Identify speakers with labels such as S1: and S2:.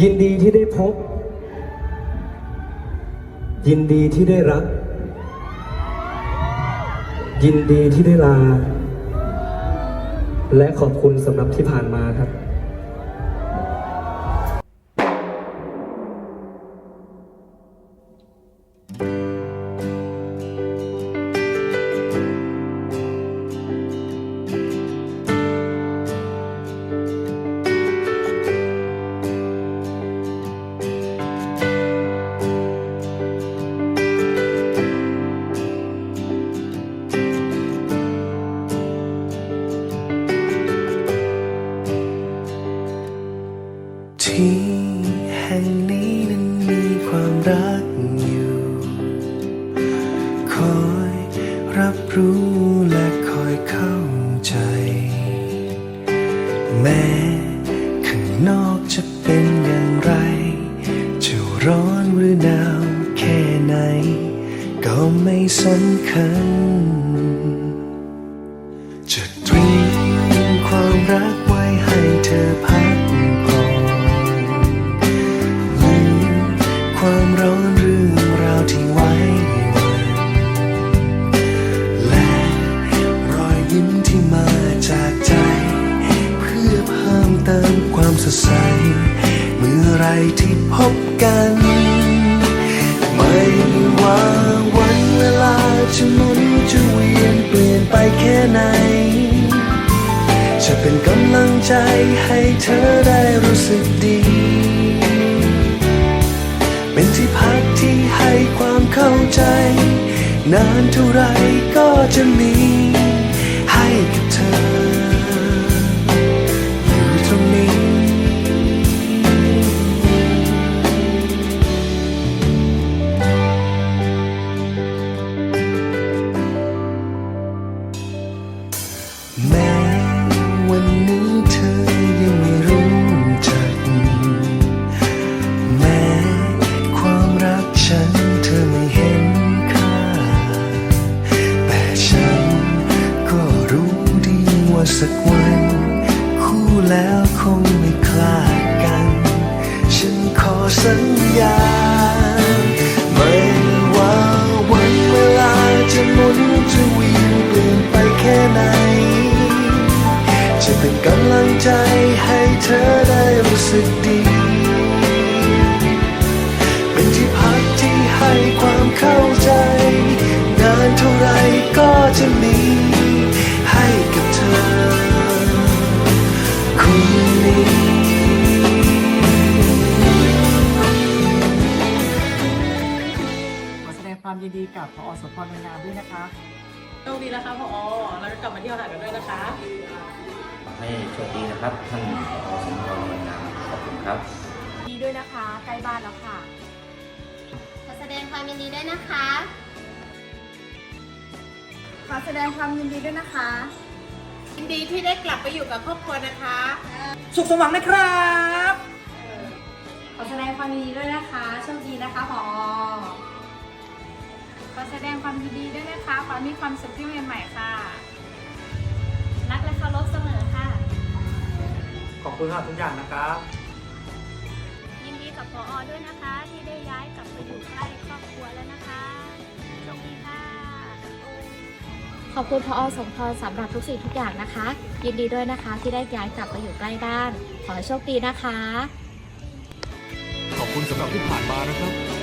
S1: ยินดีที่ได้พบ ยินดีที่ได้รัก ยินดีที่ได้ลา และขอบคุณสำหรับที่ผ่านมาครับ
S2: รักอยู่ คอยรับรู้และคอยเข้าใจ แม้ข้างนอกจะเป็นอย่างไร จะร้อนหรือหนาวแค่ไหน ก็ไม่สำคัญ จะเตรียมความรักไว้ให้เธอ สดใส เมื่อไรที่พบกัน ไม่ว่าวันเวลาจะหมุนจะเวียนเปลี่ยนไปแค่ไหน จะเป็นกำลังใจให้เธอได้รู้สึกดี เป็นที่พักที่ให้ความเข้าใจ นานเท่าไรก็จะมี แล้วคงไม่คลาดกัน ฉันขอสัญญา ไม่ว่าวันเวลาจะหมุนจะเวียนเปลี่ยนไปแค่ไหน จะเป็นกำลังใจให้เธอได้รู้สึกดี เป็นที่พักที่ให้ความเข้าใจ นานเท่าไรก็จะมี ค
S3: วามยินดีกับพอสมพรในนามด้วยนะคะ
S4: โชคดีนะคะพอแล้วก็กลับมาเที่ยวหากันด้วยนะคะ
S5: ขอให้โชคดีนะครับท่านผอสมพรวันนามขอบคุณครับ
S6: ดีด้วยนะคะใกล้บ้านแล้วค่ะ
S7: ขอแสดงความยินดีด้วยนะคะ
S6: ขอแสดงความยินดีด้วยนะคะ
S4: ยินดีที่ได้กลับไปอยู่กับครอบครัวนะคะ
S3: สุขสมหวังนะครับ
S6: ขอแสดงความยินดีด้วยนะคะ โชคดีนะคะพอขอ นดีด้วยนะคะขอให้มีความสุขที่เรียนใหม่ค่ะ
S7: รักและเคารพเสมอค่ะ
S3: ขอบคุณครับทุกอย่างนะครับ
S7: ยินดีกับพออด้วยนะคะ ที่ได้ย้ายกลับไปอยู่ใกล้ครอบครัวแล้วนะคะโชคดีค่ะ
S8: ขอบคุณพอสมพรสำหรับทุกสิ่งทุกอย่างนะคะ ยินดีด้วยนะคะที่ได้ย้ายกลับมาอยู่ใกล้บ้าน ขอให้โชคดีนะคะ
S9: ขอบคุณสำหรับที่ผ่านมานะครับ